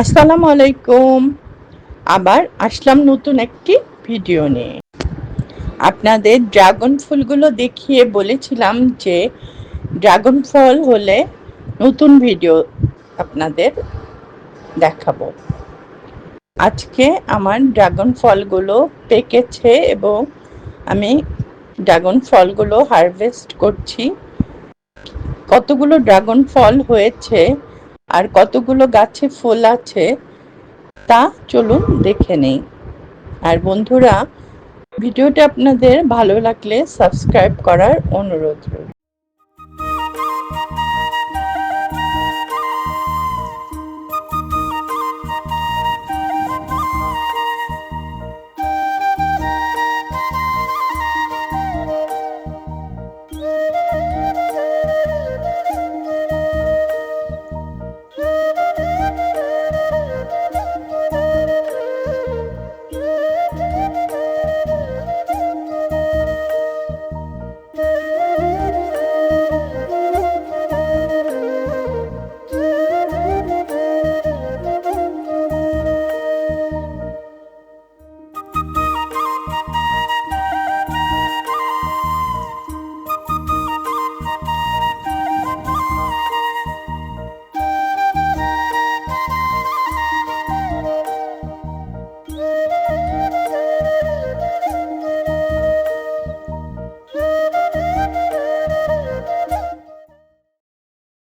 আসসালামু আলাইকুম। আবার আসলাম নতুন একটি ভিডিও নিয়ে। আপনাদের ড্রাগন ফুলগুলো দেখিয়ে বলেছিলাম যে, ড্রাগন ফল হলে নতুন ভিডিও আপনাদের দেখাবো। আজকে আমার ড্রাগন ফলগুলো পেকেছে এবং আমি ড্রাগন ফলগুলো হারভেস্ট করছি। কতগুলো ড্রাগন ফল হয়েছে আর কতগুলো গাছে ফুল আছে তা চলুন দেখে নেই। আর বন্ধুরা, ভিডিওটা আপনাদের ভালো লাগলে সাবস্ক্রাইব করার অনুরোধ রইল।